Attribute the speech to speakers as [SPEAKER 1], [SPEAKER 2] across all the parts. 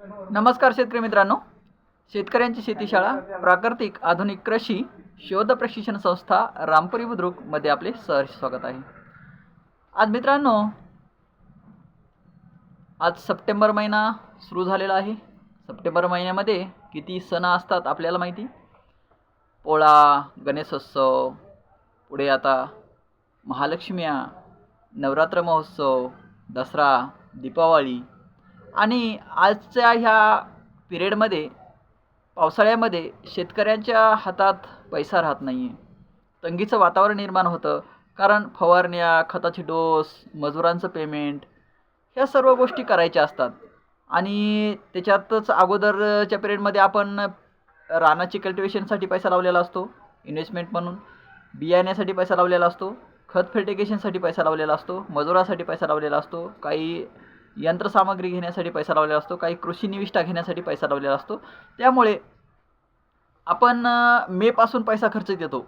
[SPEAKER 1] नमस्कार शेतकरी मित्रांनो. शेतकऱ्यांची शेतीशाळा प्राकृतिक आधुनिक कृषी शोध प्रशिक्षण संस्था रामपुरी बुद्रुकमध्ये आपले सहर्ष स्वागत आहे. आज मित्रांनो आज सप्टेंबर महिना सुरू झालेला आहे. सप्टेंबर महिन्यामध्ये किती सण असतात आपल्याला माहिती? पोळा गणेशोत्सव पुढे आता महालक्ष्म्या नवरात्र महोत्सव दसरा दीपावली आणि आजच्या ह्या पिरियडमध्ये पावसाळ्यामध्ये शेतकऱ्यांच्या हातात पैसा राहत नाही आहे तंगीचं वातावरण निर्माण होतं. कारण फवारण्या खताची डोस मजुरांचं पेमेंट ह्या सर्व गोष्टी करायच्या असतात. आणि त्याच्यातच अगोदरच्या पिरियडमध्ये आपण रानाची कल्टिवेशनसाठी पैसा लावलेला असतो इन्व्हेस्टमेंट म्हणून. बियाण्यासाठी पैसा लावलेला असतो खत फर्टिगेशनसाठी पैसा लावलेला असतो मजुरासाठी पैसा लावलेला असतो काही यंत्रसामग्री घेण्यासाठी पैसा लावलेला असतो काही कृषी निविष्ठा घेण्यासाठी पैसा लावलेला असतो. त्यामुळे आपण मेपासून पैसा खर्च देतो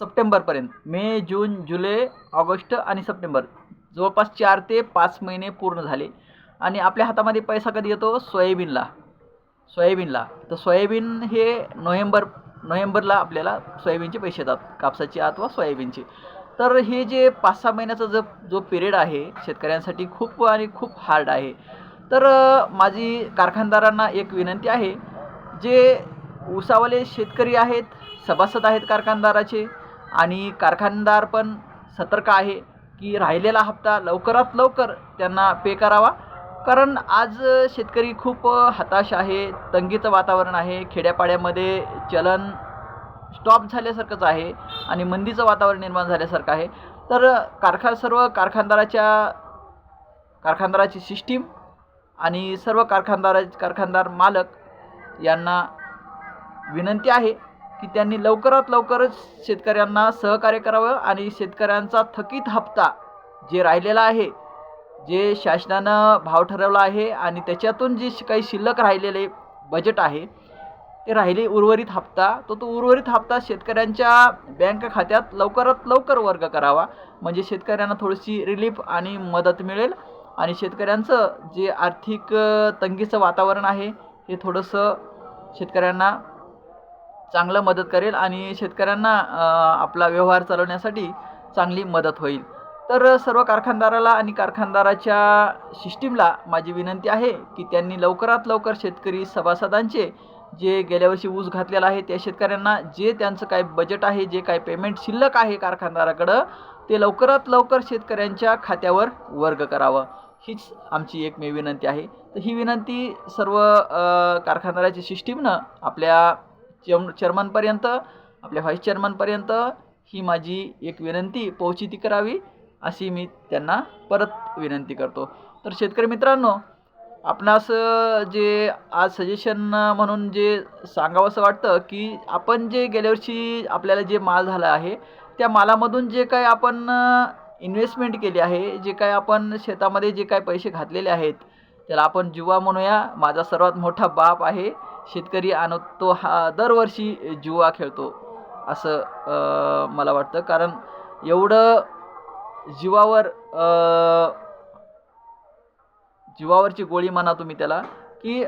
[SPEAKER 1] सप्टेंबरपर्यंत मे जून जुलै ऑगस्ट आणि सप्टेंबर. जवळपास चार ते पाच महिने पूर्ण झाले. आणि आपल्या हातामध्ये पैसा कधी येतो? सोयाबीनला. सोयाबीनला. तर सोयाबीन हे नोव्हेंबर नोव्हेंबरला आपल्याला सोयाबीनचे पैसे येतात. कापसाचे अथवा सोयाबीनचे. तर हे जे पाच सहा महिन्याचा जो जो पिरियड आहे शेतकऱ्यांसाठी खूप आणि खूप हार्ड आहे. तर माझी कारखानदारांना एक विनंती आहे जे ऊसावाले शेतकरी आहेत सभासद आहेत कारखानदाराचे आणि कारखानदार पण सतर्क आहे की राहिलेला हप्ता लवकरात लवकर त्यांना पे करावा. कारण आज शेतकरी खूप हताश आहे तंगीचं वातावरण आहे खेड्यापाड्यामध्ये चलन स्टॉप झाल्यासारखंच आहे आणि मंदीचं वातावरण निर्माण झाल्यासारखं आहे. तर कारखा सर्व कारखानदाराच्या कारखानदाराची सिस्टीम आणि सर्व कारखानदारा कारखानदार मालक यांना विनंती आहे की त्यांनी लवकरात लवकरच शेतकऱ्यांना सहकार्य करावं आणि शेतकऱ्यांचा थकीत हप्ता जे राहिलेला आहे जे शासनानं भाव ठरवला आहे आणि त्याच्यातून जे काही शिल्लक राहिलेले बजेट आहे ते राहिले उर्वरित हप्ता. तो तो उर्वरित हप्ता शेतकऱ्यांच्या बँक खात्यात लवकरात लवकर वर्ग करावा. म्हणजे शेतकऱ्यांना थोडीशी रिलीफ आणि मदत मिळेल. आणि शेतकऱ्यांचं जे आर्थिक तंगीचं वातावरण आहे हे थोडंसं शेतकऱ्यांना चांगलं मदत करेल आणि शेतकऱ्यांना आपला व्यवहार चालवण्यासाठी चांगली मदत होईल. तर सर्व कारखानदाराला आणि कारखानदाराच्या सिस्टीमला माझी विनंती आहे की त्यांनी लवकरात लवकर शेतकरी सभासदांचे जे गेल्या वर्षी ऊस घातलेला आहे त्या शेतकऱ्यांना जे त्यांचं काय बजेट आहे जे काय पेमेंट शिल्लक आहे कारखानदाराकडं ते लवकरात लवकर शेतकऱ्यांच्या खात्यावर वर्ग करावं. हीच आमची एक विनंती आहे. तर ही विनंती सर्व कारखानदाराच्या कारखानदाराची सिस्टीमनं आपल्या चम चेअरमनपर्यंत आपल्या व्हाईस चेअरमनपर्यंत ही माझी एक विनंती पोहोचिती करावी अशी मी त्यांना परत विनंती करतो. तर शेतकरी मित्रांनो आपणास जे आज सजेशन म्हणून जे सांगावंसं वाटतं की आपण जे गेल्या वर्षी आपल्याला जे माल झाला आहे त्या मालामधून जे काय आपण इन्व्हेस्टमेंट केली आहे जे काय आपण शेतामध्ये जे काय पैसे घातलेले आहेत त्याला आपण जुवा म्हणूया. माझा सर्वात मोठा बाप आहे शेतकरी आणि तो हा दरवर्षी जुवा खेळतो असं मला वाटतं. कारण एवढं जीवावर जीवावरची गोळी म्हणा तुम्ही त्याला की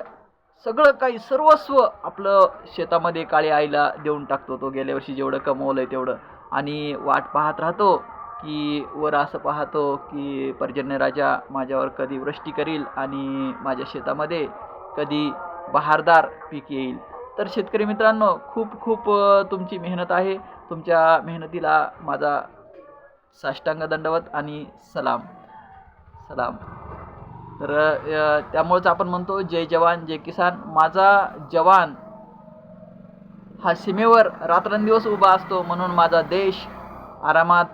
[SPEAKER 1] सगळं काही सर्वस्व आपलं शेतामध्ये काळी आईला देऊन टाकतो तो. गेल्या वर्षी जेवढं कमवलं आहे तेवढं. आणि वाट पाहत राहतो की वर असं पाहतो की पर्जन्य राजा माझ्यावर कधी वृष्टी करील आणि माझ्या शेतामध्ये कधी बहारदार पीक येईल. तर शेतकरी मित्रांनो खूप खूप तुमची मेहनत आहे. तुमच्या मेहनतीला माझा साष्टांग दंडवत आणि सलाम. सलाम. तर त्यामुळेच आपण म्हणतो जय जवान जय किसान. माझा जवान हा सीमेवर रात्रंदिवस उभा असतो म्हणून माझा देश आरामात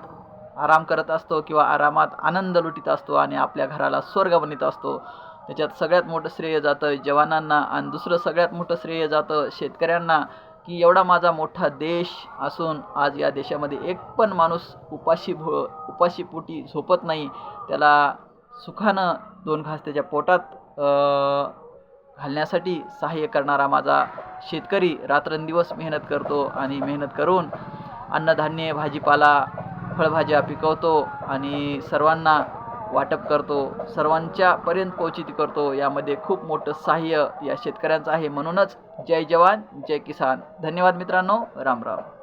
[SPEAKER 1] आराम करत असतो किंवा आरामात आनंद लुटीत असतो आणि आपल्या घराला स्वर्ग बनत असतो. त्याच्यात सगळ्यात मोठं श्रेय जातं जवानांना आणि दुसरं सगळ्यात मोठं श्रेय जातं शेतकऱ्यांना की एवढा माझा मोठा देश असून आज या देशामध्ये एक पण माणूस उपाशी भो उपाशीपोटी झोपत नाही. त्याला सुखानं दोन घास त्याच्या पोटात घालण्यासाठी सहाय्य करणारा माझा शेतकरी रात्रंदिवस मेहनत करतो आणि मेहनत करून अन्नधान्य भाजीपाला फळभाज्या पिकवतो आणि सर्वांना वाटप करतो सर्वांच्यापर्यंत पोचित करतो. यामध्ये खूप मोठं सहाय्य या शेतकऱ्यांचं आहे. म्हणूनच जय जवान जय किसान. धन्यवाद मित्रांनो. राम राम.